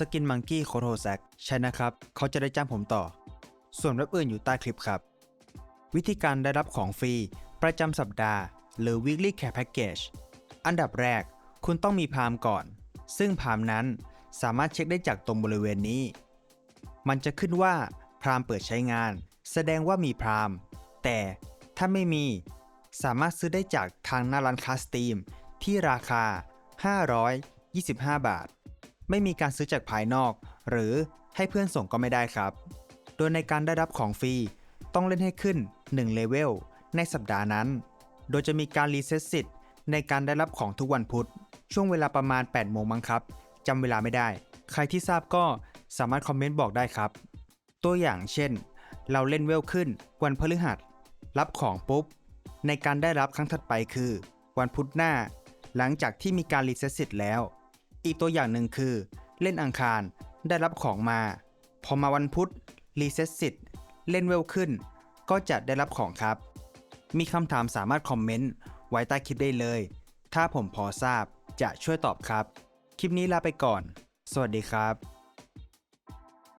สกินมังกี้โคโทแซกใช่นะครับ เขาจะได้จ้างผมต่อ ส่วนเว็บอื่นอยู่ใต้คลิปครับ วิธีการได้รับของฟรี ประจำสัปดาห์ หรือ weekly care package อันดับแรก คุณต้องมีพามก่อน ซึ่งพามนั้นสามารถเช็คได้จากตรงบริเวณนี้ มันจะขึ้นว่าพรามเปิดใช้งาน แสดงว่ามีพราม แต่ถ้าไม่มี สามารถซื้อได้จากทางหน้าร้านค้าสตีมที่ราคา 525 บาท ไม่มีการซื้อจากภายนอก หรือให้เพื่อนส่งก็ไม่ได้ครับ โดยในการได้รับของฟรีต้องเล่นให้ขึ้น1เลเวลในสัปดาห์นั้น โดยจะมีการรีเซ็ตสิทธิ์ในการได้รับของทุกวันพุธ ช่วงเวลาประมาณ 8 โมงมั้งครับจำเวลาไม่ได้ ใครที่ทราบก็สามารถคอมเมนต์บอกได้ครับ ตัวอย่างเช่น เราเล่นเวลขึ้นวันพฤหัส รับของปุ๊บ ในการได้รับครั้งถัดไปคือ วันพุธหน้า หลังจากที่มีการรีเซ็ตสิทธิ์แล้ว อีกตัวอย่างหนึ่งคือ เล่นอังคารได้รับของมา พอมาวันพุธรีเซ็ตสิทธิ์เล่นเวลขึ้น ก็จะได้รับของครับ มีคำถามสามารถคอมเมนต์ไว้ใต้คลิปได้เลย ถ้าผมพอทราบจะช่วยตอบครับ คลิปนี้ลาไปก่อน สวัสดีครับ